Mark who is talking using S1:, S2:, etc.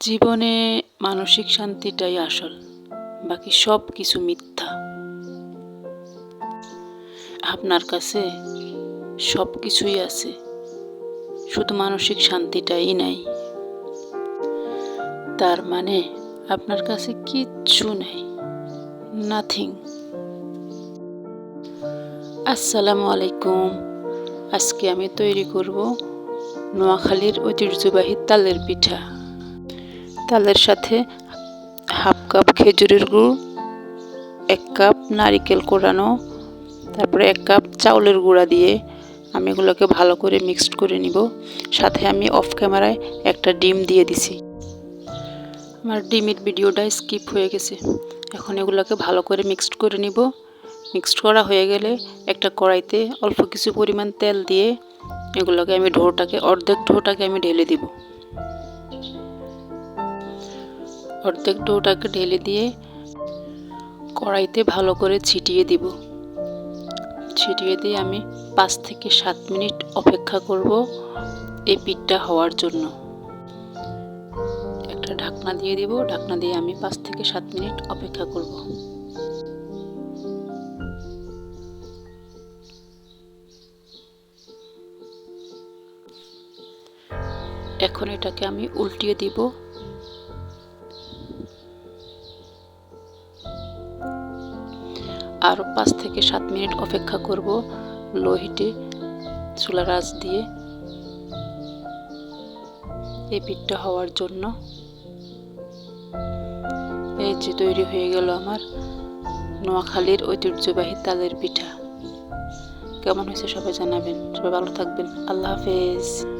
S1: জীবনে মানসিক শান্তিটাই আসল, বাকি সব কিছু মিথ্যা। আপনার কাছে সব কিছুই আছে, শুধু মানসিক শান্তিটাই নাই। তার মানে আপনার কাছে কিচ্ছু নেই নাথিং আসসালামু আলাইকুম। আজকে আমি তৈরি করব নোয়াখালীর ঐতিহ্যবাহী তালের পিঠা। তালের সাথে হাফ কাপ খেজুরের গুড়, এক কাপ নারিকেল কোরানো, তারপরে এক কাপ চাউলের গুঁড়া দিয়ে আমি এগুলোকে ভালো করে মিক্সড করে নিব। সাথে আমি অফ ক্যামেরায় একটা ডিম দিয়ে দিছি। আমার ডিমের ভিডিওটা স্কিপ হয়ে গেছে। এখন এগুলোকে ভালো করে মিক্সড করে নিব। মিক্সড করা হয়ে গেলে একটা কড়াইতে অল্প কিছু পরিমাণ তেল দিয়ে এগুলোকে আমি ঢোটাকে, অর্ধেক ঢোটাকে আমি ঢেলে দিব। অর্ধেক ডোটাকে ঢেলে দিয়ে কড়াইতে ভালো করে ছিটিয়ে দিব। ছিটিয়ে দিয়ে আমি পাঁচ থেকে সাত মিনিট অপেক্ষা করব এই পিঠটা হওয়ার জন্য। একটা ঢাকনা দিয়ে দিব, ঢাকনা দিয়ে আমি পাঁচ থেকে সাত মিনিট অপেক্ষা করব। এখন এটাকে আমি উল্টিয়ে দিব। আরও পাঁচ থেকে সাত মিনিট অপেক্ষা করব লো হিটে আঁচ দিয়ে এই পিঠটা হওয়ার জন্য। এই যে তৈরি হয়ে গেল আমার নোয়াখালীর ঐতিহ্যবাহী তালের পিঠা। কেমন হয়েছে সবাই জানাবেন। সবাই ভালো থাকবেন। আল্লাহ হাফেজ।